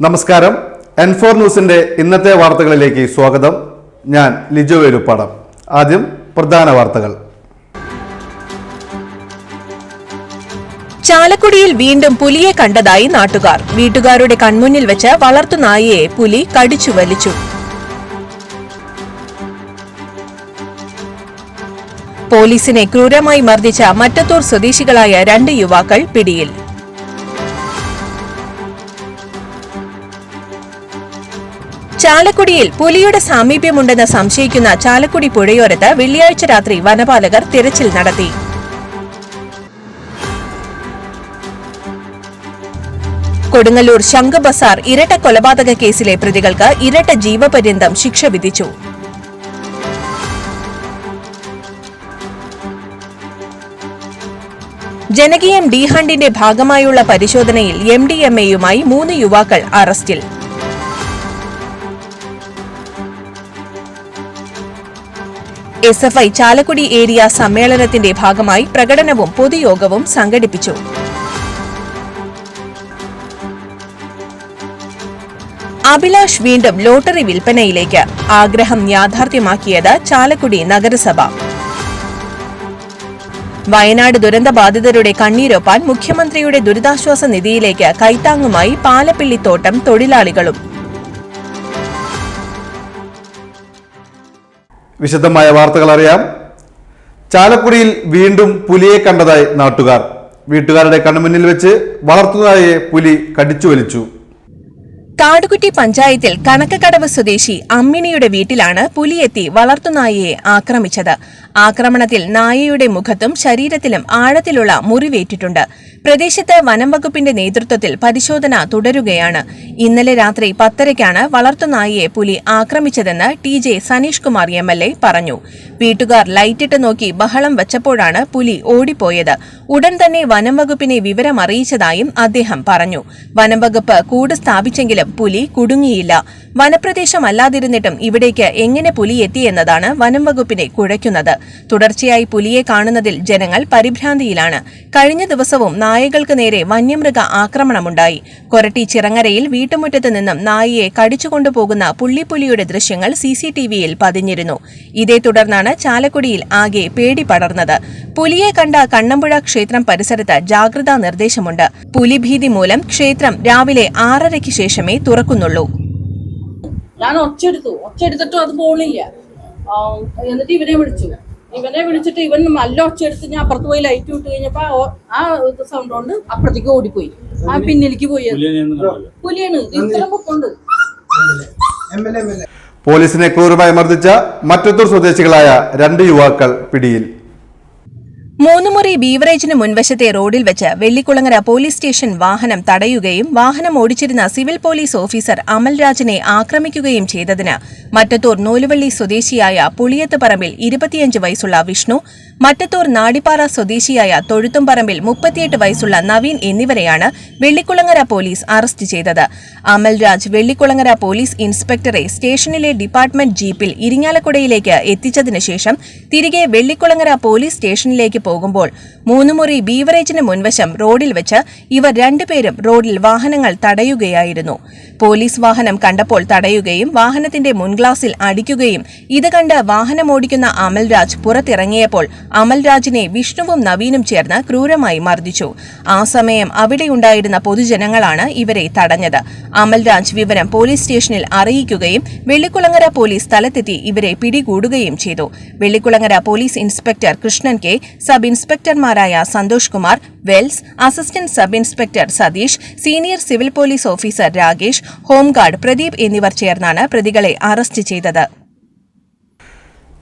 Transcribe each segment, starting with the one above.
നമസ്കാരം. എൻഫോർ ന്യൂസിന്റെ ഇന്നത്തെ വാർത്തകളിലേക്ക് സ്വാഗതം. ഞാൻ ലിജോ വേലുപ്പാടം. ആദ്യം പ്രധാന വാർത്തകൾ. ചാലക്കുടിയിൽ വീണ്ടും പുലിയെ കണ്ടതായി നാട്ടുകാർ. വീട്ടുകാരുടെ കൺമുന്നിൽ വെച്ച് വളർത്തുനായയെ പുലി കടിച്ചു വലിച്ചു. പോലീസിനെ ക്രൂരമായി മർദ്ദിച്ച മറ്റത്തൂർ സ്വദേശികളായ രണ്ട് യുവാക്കൾ പിടിയിൽ. ചാലക്കുടിയിൽ പുലിയുടെ സാമീപ്യമുണ്ടെന്ന് സംശയിക്കുന്ന ചാലക്കുടി പുഴയോരത്ത് വെള്ളിയാഴ്ച രാത്രി വനപാലകർ തിരച്ചിൽ നടത്തി. കൊടുങ്ങല്ലൂർ ശംഖ് ബസാർ ഇരട്ട കൊലപാതക കേസിലെ പ്രതികൾക്ക് ഇരട്ട ജീവപര്യന്തം ശിക്ഷ വിധിച്ചു. ജനകീയം ഡി ഹണ്ടിന്റെ ഭാഗമായുള്ള പരിശോധനയിൽ എം ഡി എം എയുമായി മൂന്ന് യുവാക്കൾ അറസ്റ്റിൽ. S F I Chalakudy area സമ്മേളനത്തിന്റെ ഭാഗമായി പ്രകടനവും പൊതുയോഗവും സംഘടിപ്പിച്ചു. അഭിലാഷ് വീണ്ടും ലോട്ടറി വിൽപ്പനയിലേക്ക്. ആഗ്രഹം യാഥാർത്ഥ്യമാക്കിയത് ചാലക്കുടി നഗരസഭ. വയനാട് ദുരന്തബാധിതരുടെ കണ്ണീരൊപ്പാൻ മുഖ്യമന്ത്രിയുടെ ദുരിതാശ്വാസ നിധിയിലേക്ക് കൈത്താങ്ങുമായി പാലപ്പിള്ളിത്തോട്ടം തൊഴിലാളികളും വിശദമായ വാർത്തകൾ അറിയാം. ചാലക്കുടിയിൽ വീണ്ടും പുലിയെ കണ്ടതായി നാട്ടുകാർ. വീട്ടുകാരുടെ കണ്ണുമുന്നിൽ വെച്ച് വളർത്തുന്നതായി പുലി കടിച്ചു വലിച്ചു. കാടുകുറ്റി പഞ്ചായത്തിൽ കനക്കക്കടവ് സ്വദേശി അമ്മിണിയുടെ വീട്ടിലാണ് പുലിയെത്തി വളർത്തുനായയെ ആക്രമിച്ചത്. ആക്രമണത്തിൽ നായയുടെ മുഖത്തും ശരീരത്തിലും ആഴത്തിലുള്ള മുറിവേറ്റിട്ടുണ്ട്. പ്രദേശത്ത് വനംവകുപ്പിന്റെ നേതൃത്വത്തിൽ പരിശോധന തുടരുകയാണ്. ഇന്നലെ രാത്രി പത്തരയ്ക്കാണ് വളർത്തുനായിയെ പുലി ആക്രമിച്ചതെന്ന് T J Saneesh Kumar M L A പറഞ്ഞു. വീട്ടുകാർ ലൈറ്റിട്ട് നോക്കി ബഹളം വച്ചപ്പോഴാണ് പുലി ഓടിപ്പോയത്. ഉടൻ തന്നെ വനംവകുപ്പിനെ വിവരം അറിയിച്ചതായും അദ്ദേഹം പറഞ്ഞു. വനംവകുപ്പ് കൂട് സ്ഥാപിച്ചെങ്കിലും പുലി കുടുങ്ങിയില്ല. വനപ്രദേശമല്ലാതിരുന്നിട്ടും ഇവിടേക്ക് എങ്ങനെ പുലി എത്തിയെന്നതാണ് വനം വകുപ്പിനെ കുഴയ്ക്കുന്നത്. തുടർച്ചയായി പുലിയെ കാണുന്നതിൽ ജനങ്ങൾ പരിഭ്രാന്തിയിലാണ്. കഴിഞ്ഞ ദിവസവും നായകൾക്ക് നേരെ വന്യമൃഗ ആക്രമണമുണ്ടായി. കൊരട്ടി ചിറങ്ങരയിൽ വീട്ടുമുറ്റത്ത് നിന്നും നായിയെ കടിച്ചുകൊണ്ടുപോകുന്ന പുള്ളിപ്പുലിയുടെ ദൃശ്യങ്ങൾ സിസിടിവിയിൽ പതിഞ്ഞിരുന്നു. ഇതേ തുടർന്നാണ് ചാലക്കുടിയിൽ ആകെ പേടി പടർന്നത്. പുലിയെ കണ്ട കണ്ണമ്പുഴ ക്ഷേത്രം പരിസരത്ത് ജാഗ്രതാ നിർദ്ദേശമുണ്ട്. പുലിഭീതി മൂലം ക്ഷേത്രം രാവിലെ ആറരയ്ക്ക് ശേഷമേ തുറക്കുന്നുള്ളൂ. ഞാൻ ഒച്ചെടുത്തു. ഒച്ചെടുത്തിട്ടും അത് പോണില്ല. എന്നിട്ട് ഇവരെ വിളിച്ചു. ഇവനെ വിളിച്ചിട്ട് ഇവൻ നല്ല ഒച്ചെടുത്ത് ഞാൻ അപ്പുറത്ത് പോയി ലൈറ്റ് വിട്ട് കഴിഞ്ഞപ്പോ ആ സൗണ്ട് കൊണ്ട് അപ്പുറത്തേക്ക് ഓടിപ്പോയി. ആ പിന്നിലേക്ക് പോയി. പുലിയാണ്. ഇത് ഇത്ര പൊക്കൊണ്ട് പോലീസിനെ ക്രൂരമായി മർദ്ദിച്ച മറ്റത്തൂർ സ്വദേശികളായ രണ്ട് യുവാക്കൾ പിടിയിൽ. മൂന്നുമുറി ബീവറേജിന് മുൻവശത്തെ റോഡിൽ വെച്ച് വെള്ളിക്കുളങ്ങര പോലീസ് സ്റ്റേഷൻ വാഹനം തടയുകയും വാഹനം ഓടിച്ചിരുന്ന സിവിൽ പോലീസ് ഓഫീസർ അമൽരാജിനെ ആക്രമിക്കുകയും ചെയ്തതിന് മറ്റത്തൂർ നൂലുവള്ളി സ്വദേശിയായ പുളിയത്ത് പറമ്പിൽ ഇരുപത്തിയഞ്ച് വയസ്സുള്ള വിഷ്ണു മറ്റത്തൂർ നാടിപ്പാറ സ്വദേശിയായ തൊഴുത്തുംപറമ്പിൽ മുപ്പത്തിയെട്ട് വയസ്സുള്ള നവീൻ എന്നിവരെയാണ് വെള്ളിക്കുളങ്ങര പോലീസ് അറസ്റ്റ് ചെയ്തത്. അമൽരാജ് വെള്ളിക്കുളങ്ങര പോലീസ് ഇൻസ്പെക്ടറെ സ്റ്റേഷനിലെ ഡിപ്പാർട്ട്മെന്റ് ജീപ്പിൽ ഇരിങ്ങാലക്കുടയിലേക്ക് എത്തിച്ചതിനു ശേഷം തിരികെ വെള്ളിക്കുളങ്ങര പോലീസ് സ്റ്റേഷനിലേക്ക് പോകുമ്പോൾ മൂന്നുമുറി ബീവറേജിന് മുൻവശം റോഡിൽ വെച്ച് ഇവർ രണ്ടുപേരും റോഡിൽ വാഹനങ്ങൾ തടയുകയായിരുന്നു. പോലീസ് വാഹനം കണ്ടപ്പോൾ തടയുകയും വാഹനത്തിന്റെ മുൻഗ്ലാസിൽ അടിക്കുകയും ഇത് കണ്ട് വാഹനമോടിക്കുന്ന അമൽരാജ് പുറത്തിറങ്ങിയപ്പോൾ അമൽരാജിനെ വിഷ്ണുവും നവീനും ചേർന്ന് ക്രൂരമായി മർദ്ദിച്ചു. ആ സമയം അവിടെയുണ്ടായിരുന്ന പൊതുജനങ്ങളാണ് ഇവരെ തടഞ്ഞത്. അമൽരാജ് വിവരം പോലീസ് സ്റ്റേഷനിൽ അറിയിക്കുകയും വെള്ളിക്കുളങ്ങര പോലീസ് സ്ഥലത്തെത്തി ഇവരെ പിടികൂടുകയും ചെയ്തു. Vellikulangara police inspector Krishnan K sub ഇൻസ്പെക്ടർമാരായ Santhosh Kumar Wells assistant sub inspector Satish senior civil police officer Rakesh home guard Pradeep എന്നിവർ ചേർന്നാണ് പ്രതികളെ അറസ്റ്റ് ചെയ്തത്.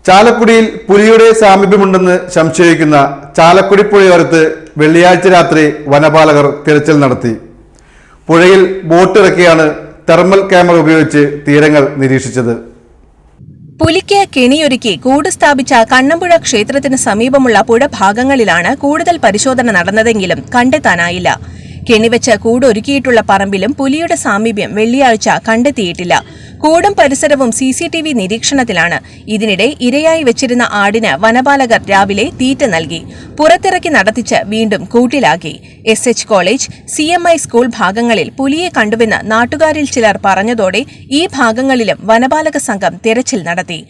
ചാലക്കുടിയിൽ പുലിയുടെ സാമീപ്യമുണ്ടെന്ന് സംശയിക്കുന്ന ചാലക്കുടി പുഴയോരത്ത് വെള്ളിയാഴ്ച രാത്രി വനപാലകർ തിരച്ചിൽ നടത്തി. പുഴയിൽ ബോട്ടിറക്കിയാണ് തെർമൽ ക്യാമറ ഉപയോഗിച്ച് തീരങ്ങൾ നിരീക്ഷിച്ചത്. പുലിക്ക് കെണിയൊരുക്കി കൂട് സ്ഥാപിച്ച കണ്ണമ്പുഴ ക്ഷേത്രത്തിന് സമീപമുള്ള പുഴ ഭാഗങ്ങളിലാണ് കൂടുതൽ പരിശോധന നടന്നതെങ്കിലും കണ്ടെത്താനായില്ല. കെണിവെച്ച് കൂടൊരുക്കിയിട്ടുള്ള പറമ്പിലും പുലിയുടെ സാമീപ്യം വെള്ളിയാഴ്ച കണ്ടെത്തിയിട്ടില്ല. കൂടും പരിസരവും സി സി ടി വി നിരീക്ഷണത്തിലാണ്. ഇതിനിടെ ഇരയായി വെച്ചിരുന്ന ആടിന് വനപാലകർ രാവിലെ തീറ്റ നൽകി. പുറത്തിറക്കി നടത്തിച്ച് വീണ്ടും കൂട്ടിലാക്കി. S H college C M I school ഭാഗങ്ങളിൽ പുലിയെ കണ്ടുവെന്ന് നാട്ടുകാരിൽ ചിലർ പറഞ്ഞതോടെ ഈ ഭാഗങ്ങളിലും വനപാലക സംഘം തിരച്ചിൽ നടത്തി.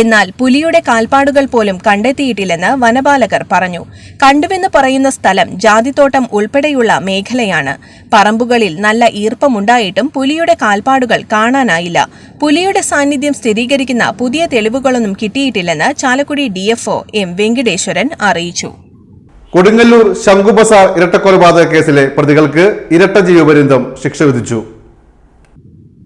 എന്നാൽ പുലിയുടെ കാൽപ്പാടുകൾ പോലും കണ്ടെത്തിയിട്ടില്ലെന്ന് വനപാലകർ പറഞ്ഞു. കണ്ടുവെന്ന് പറയുന്ന സ്ഥലം ജാതിത്തോട്ടം ഉൾപ്പെടെയുള്ള മേഖലയാണ് പറമ്പുകളിൽ നല്ല ഈർപ്പമുണ്ടായിട്ടും പുലിയുടെ കാൽപ്പാടുകൾ കാണാനായില്ല. പുലിയുടെ സാന്നിധ്യം സ്ഥിരീകരിക്കുന്ന പുതിയ തെളിവുകളൊന്നും കിട്ടിയിട്ടില്ലെന്ന് ചാലക്കുടി ഡിഎഫ്ഒ എം വെങ്കടേശ്വരൻ അറിയിച്ചു. കൊടുങ്ങല്ലൂർ ശംഖുബസാർ ഇരട്ടക്കൊലപാതക കേസിലെ പ്രതികൾക്ക് ഇരട്ട ജീവപര്യന്തം ശിക്ഷ വിധിച്ചു.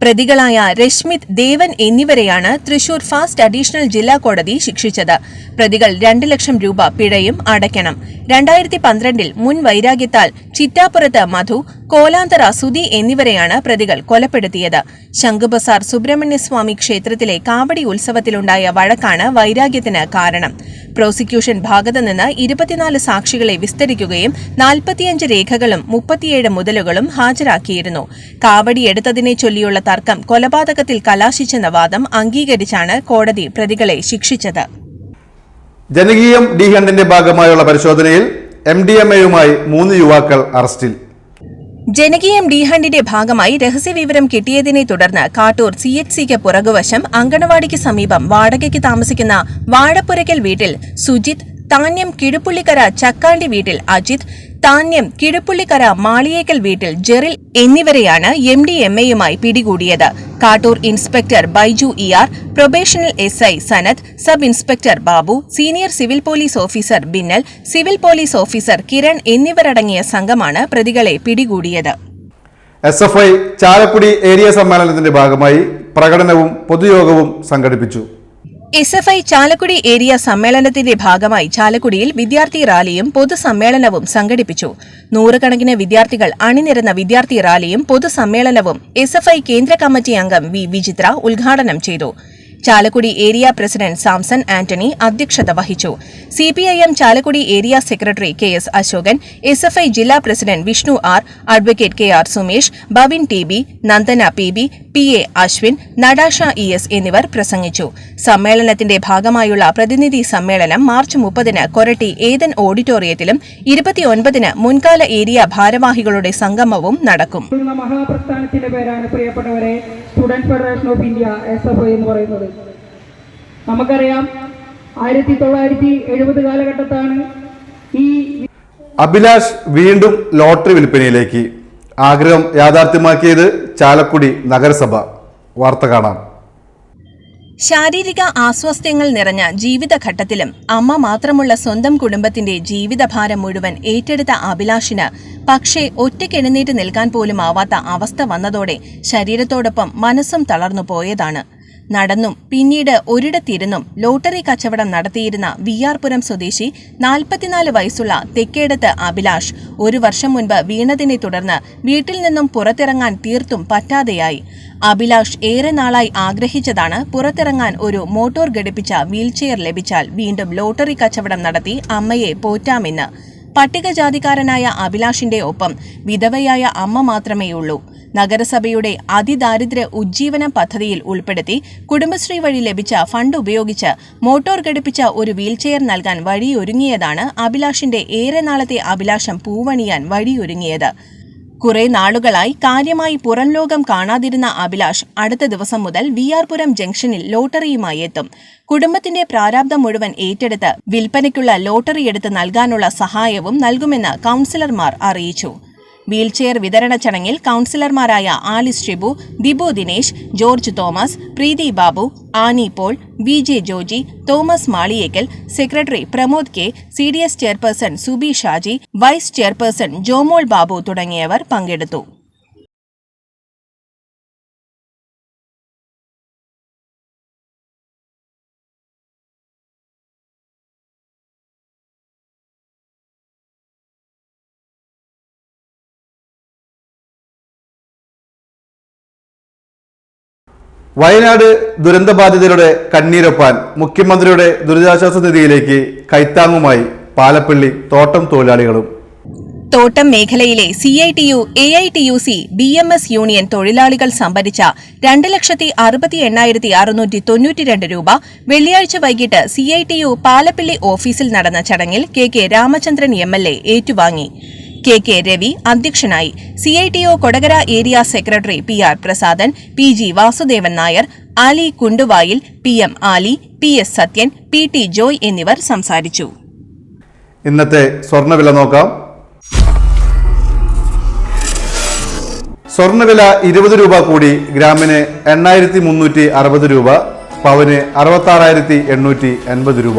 പ്രതികളായ രശ്മിത് ദേവൻ എന്നിവരെയാണ് തൃശൂർ ഫാസ്റ്റ് അഡീഷണൽ ജില്ലാ കോടതി ശിക്ഷിച്ചത്. പ്രതികൾ രണ്ട് ലക്ഷം രൂപ പിഴയും അടയ്ക്കണം. രണ്ടായിരത്തി പന്ത്രണ്ടിൽ മുൻ വൈരാഗ്യത്താൽ ചിറ്റാപ്പുറത്ത് മധു കോലാന്തറ സുധി എന്നിവരെയാണ് പ്രതികൾ കൊലപ്പെടുത്തിയത്. ശംഖുബസാർ സുബ്രഹ്മണ്യസ്വാമി ക്ഷേത്രത്തിലെ കാവടി ഉത്സവത്തിലുണ്ടായ വഴക്കാണ് വൈരാഗ്യത്തിന് കാരണം. പ്രോസിക്യൂഷൻ ഭാഗത്തുനിന്ന് ഇരുപത്തിനാല് സാക്ഷികളെ വിസ്തരിക്കുകയും നാൽപ്പത്തിയഞ്ച് രേഖകളും മുപ്പത്തിയേഴ് മുതലുകളും ഹാജരാക്കിയിരുന്നു. കാവടി എടുത്തതിനെ ചൊല്ലിയുള്ള തർക്കം കൊലപാതകത്തിൽ കലാശിച്ചെന്ന വാദം അംഗീകരിച്ചാണ് കോടതി പ്രതികളെ ശിക്ഷിച്ചത്. ജനകീയം ഡി ഹണ്ടിന്റെ ഭാഗമായുള്ള പരിശോധനയിൽ എം ഡി എം എയുമായി മൂന്ന് യുവാക്കൾ അറസ്റ്റിൽ. ജനകീയം ഡി ഹണ്ടിന്റെ ഭാഗമായി രഹസ്യവിവരം കിട്ടിയതിനെ തുടർന്ന് കാട്ടൂർ സി എച്ച് സിക്ക് പുറകുവശം അങ്കണവാടിക്ക് സമീപം വാടകയ്ക്ക് താമസിക്കുന്ന വാഴപ്പുരയ്ക്കൽ വീട്ടിൽ സുജിത് താന്യം കിഴുപ്പുള്ളിക്കര ചക്കാണ്ടി വീട്ടിൽ അജിത് താന്യം കിഴപ്പുള്ളിക്കര മാളിയേക്കൽ വീട്ടിൽ ജെറിൽ എന്നിവരെയാണ് എം ഡി എം എയുമായി പിടികൂടിയത്. Kattoor inspector Baiju E R probationary S I Sanath sub inspector Babu senior civil police officer Binnal civil police officer Kiran എന്നിവരടങ്ങിയ സംഘമാണ് പ്രതികളെ പിടികൂടിയത്. S F I Chalakudy area സമ്മേളനത്തിന്റെ ഭാഗമായി പ്രകടനവും പൊതുയോഗവും സംഘടിപ്പിച്ചു. S F I Chalakudy area സമ്മേളനത്തിന്റെ ഭാഗമായി ചാലക്കുടിയിൽ വിദ്യാർത്ഥി റാലിയും പൊതുസമ്മേളനവും സംഘടിപ്പിച്ചു. നൂറുകണക്കിന് വിദ്യാർത്ഥികൾ അണിനിരന്ന വിദ്യാർത്ഥി റാലിയും പൊതുസമ്മേളനവും എസ് എഫ് ഐ കേന്ദ്ര കമ്മിറ്റി അംഗം വി വിചിത്ര ഉദ്ഘാടനം ചെയ്തു. ചാലക്കുടി ഏരിയ പ്രസിഡന്റ് സാംസൺ ആന്റണി അധ്യക്ഷത വഹിച്ചു. CPIM Chalakudy area secretary K S Ashokan S F I ജില്ലാ president Vishnu R advocate K R Sumesh Bavin T B Nandana P B P A Ashwin Natasha E S എന്നിവർ പ്രസംഗിച്ചു. സമ്മേളനത്തിന്റെ ഭാഗമായുള്ള പ്രതിനിധി സമ്മേളനം March മുപ്പതിന് കൊരട്ടി ഏതൻ ഓഡിറ്റോറിയത്തിലും ഇരുപത്തിയൊൻപതിന് മുൻകാല ഏരിയ ഭാരവാഹികളുടെ സംഗമവും നടക്കും. മഹാപ്രസ്ഥാനത്തിന്റെ പേരാണ് പ്രിയപ്പെട്ടവരെ student federation of India S F I എന്ന് പറയുന്നത്. നമുക്കറിയാം ആയിരത്തി തൊള്ളായിരത്തി എഴുപത് കാലഘട്ടത്താണ് ഈ അഭിലാഷ് വീണ്ടും ലോട്ടറി വിൽപ്പനയിലേക്ക്. ആഗ്രഹം യാഥാർത്ഥ്യമാക്കിയത് ചാലക്കുടി നഗരസഭ. വാർത്ത കാണാം. ശാരീരിക ആസ്വാസ്ഥ്യങ്ങൾ നിറഞ്ഞ ജീവിതഘട്ടത്തിലും അമ്മ മാത്രമുള്ള സ്വന്തം കുടുംബത്തിന്റെ ജീവിതഭാരം മുഴുവൻ ഏറ്റെടുത്ത അഭിലാഷിന് പക്ഷേ ഒറ്റയ്ക്കെഴുന്നേറ്റ് നിൽക്കാൻ പോലും ആവാത്ത അവസ്ഥ വന്നതോടെ ശരീരത്തോടൊപ്പം മനസ്സും തളർന്നു പോയതാണ്. നടന്നും പിന്നീട് ഒരിടത്തിരുന്നും ലോട്ടറി കച്ചവടം നടത്തിയിരുന്ന വിയാർപുരം സ്വദേശി നാൽപ്പത്തിനാല് വയസ്സുള്ള തെക്കേടത്ത് അഭിലാഷ് ഒരു വർഷം മുൻപ് വീണതിനെ തുടർന്ന് വീട്ടിൽ നിന്നും പുറത്തിറങ്ങാൻ തീർത്തും പറ്റാതെയായി. അഭിലാഷ് ഏറെ നാളായി ആഗ്രഹിച്ചതാണ് പുറത്തിറങ്ങാൻ ഒരു മോട്ടോർ ഘടിപ്പിച്ച വീൽചെയർ ലഭിച്ചാൽ വീണ്ടും ലോട്ടറി കച്ചവടം നടത്തി അമ്മയെ പോറ്റാമെന്ന്. പട്ടികജാതിക്കാരനായ അഭിലാഷിന്റെ ഒപ്പം വിധവയായ അമ്മ മാത്രമേയുള്ളൂ. നഗരസഭയുടെ അതിദാരിദ്ര്യ ഉജ്ജീവന പദ്ധതിയിൽ ഉൾപ്പെടുത്തി കുടുംബശ്രീ വഴി ലഭിച്ച ഫണ്ട് ഉപയോഗിച്ച് മോട്ടോർ ഘടിപ്പിച്ച ഒരു വീൽചെയർ നൽകാൻ വഴിയൊരുങ്ങിയതാണ് അഭിലാഷിന്റെ ഏറെ നാളത്തെ അഭിലാഷം പൂവണിയാൻ വഴിയൊരുങ്ങിയത്. കുറെ നാളുകളായി കാര്യമായി പുറം ലോകം കാണാതിരുന്ന അഭിലാഷ് അടുത്ത ദിവസം മുതൽ വിയാർപുരം ജംഗ്ഷനിൽ ലോട്ടറിയുമായി എത്തും. കുടുംബത്തിന്റെ പ്രാരാബ്ദം മുഴുവൻ ഏറ്റെടുത്ത് വിൽപ്പനയ്ക്കുള്ള ലോട്ടറി എടുത്ത് നൽകാനുള്ള സഹായവും നൽകുമെന്ന് കൌൺസിലർമാർ അറിയിച്ചു. വീൽചെയർ വിതരണ ചടങ്ങിൽ കൌൺസിലർമാരായ Alice Shibu Dibo Dinesh George Thomas Preethi Babu Annie Paul V J Joji Thomas Maliyekkal secretary Pramod K C D S chairperson Subi Shaji vice chairperson Jomol Babu തുടങ്ങിയവർ പങ്കെടുത്തു. വയനാട് ദുരന്തബാധിതരുടെ കണ്ണീരൊപ്പാൻ മുഖ്യമന്ത്രിയുടെ ദുരിതാശ്വാസ നിധിയിലേക്ക് കൈത്താങ്ങുമായി പാലപ്പള്ളി തോട്ടം തൊഴിലാളികളും. തോട്ടം മേഖലയിലെ C I T U A I T U C B M S union തൊഴിലാളികൾ സംഭരിച്ച രണ്ട് ലക്ഷത്തി അറുപത്തി എണ്ണായിരത്തി അറുന്നൂറ്റി തൊണ്ണൂറ്റിരണ്ട് രൂപ വെള്ളിയാഴ്ച വൈകിട്ട് C I T U Palappilly ഓഫീസിൽ നടന്ന ചടങ്ങിൽ K K Ramachandran M L A ഏറ്റുവാങ്ങി. കെ കെ രവി അധ്യക്ഷനായി. C I T O Kodakara area secretary P R Prasadan P G Vasudevan Nair Ali Kunduvayil P M Ali P S Sathyan P T Joy എന്നിവർ സംസാരിച്ചു. ഇന്നത്തെ സ്വർണവില നോക്കാം. സ്വർണവില ഇരുപത് രൂപ കൂടി ഗ്രാമിന് എണ്ണായിരത്തി മുന്നൂറ്റി അറുപത് രൂപ പവന് അറുപത്തി ആറായിരത്തി എണ്ണൂറ്റി എൺപത് രൂപ.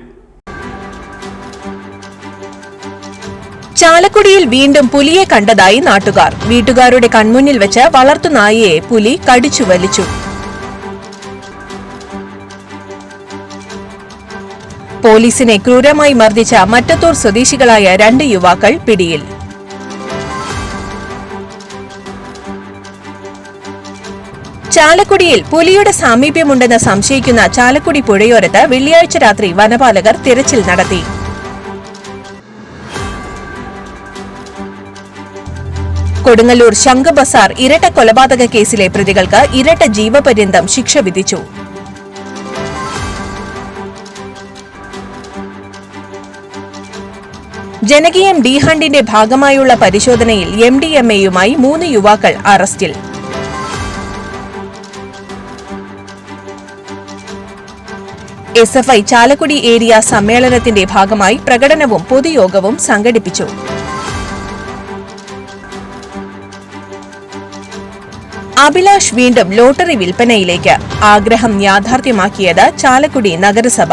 ചാലക്കുടിയിൽ വീണ്ടും പുലിയെ കണ്ടതായി നാട്ടുകാർ. വീട്ടുകാരുടെ കൺമുന്നിൽ വെച്ച് വളർത്തുനായയെ പുലി കടിച്ചു വലിച്ചു പോലീസിനെ ക്രൂരമായി മർദ്ദിച്ച മറ്റത്തൂർ സ്വദേശികളായ രണ്ട് യുവാക്കൾ പിടിയിൽ. ചാലക്കുടിയിൽ പുലിയുടെ സാമീപ്യമുണ്ടെന്ന് സംശയിക്കുന്ന ചാലക്കുടി പുഴയോരത്ത് വെള്ളിയാഴ്ച രാത്രി വനപാലകർ തിരച്ചിൽ നടത്തി. കൊടുങ്ങല്ലൂർ ശംഖ് ബസാർ ഇരട്ട കൊലപാതക കേസിലെ പ്രതികൾക്ക് ഇരട്ട ജീവപര്യന്തം ശിക്ഷ വിധിച്ചു. ജനകീയം ഡി ഹണ്ടിന്റെ ഭാഗമായുള്ള പരിശോധനയിൽ എം ഡി എം എയുമായി മൂന്ന് യുവാക്കൾ അറസ്റ്റിൽ. S F I Chalakudy area സമ്മേളനത്തിന്റെ ഭാഗമായി പ്രകടനവും പൊതുയോഗവും സംഘടിപ്പിച്ചു. അഭിലാഷ് വീണ്ടും ലോട്ടറി വിൽപ്പനയിലേക്ക്. ആഗ്രഹം യാഥാർത്ഥ്യമാക്കിയത് ചാലക്കുടി നഗരസഭ.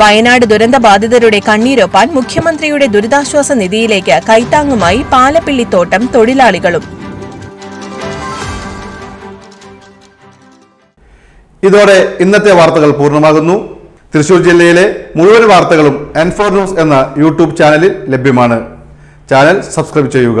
വയനാട് ദുരന്തബാധിതരുടെ കണ്ണീരൊപ്പാൻ മുഖ്യമന്ത്രിയുടെ ദുരിതാശ്വാസ നിധിയിലേക്ക് കൈത്താങ്ങുമായി പാലപ്പിള്ളിത്തോട്ടം തൊഴിലാളികളും. ഇതോടെ ഇന്നത്തെ വാർത്തകൾ പൂർണമാകുന്നു. തൃശൂർ ജില്ലയിലെ മുഴുവൻ വാർത്തകളും എൻഫോർ ന്യൂസ് എന്ന യൂട്യൂബ് ചാനലിൽ ലഭ്യമാണ്. ചാനൽ സബ്സ്ക്രൈബ് ചെയ്യുക.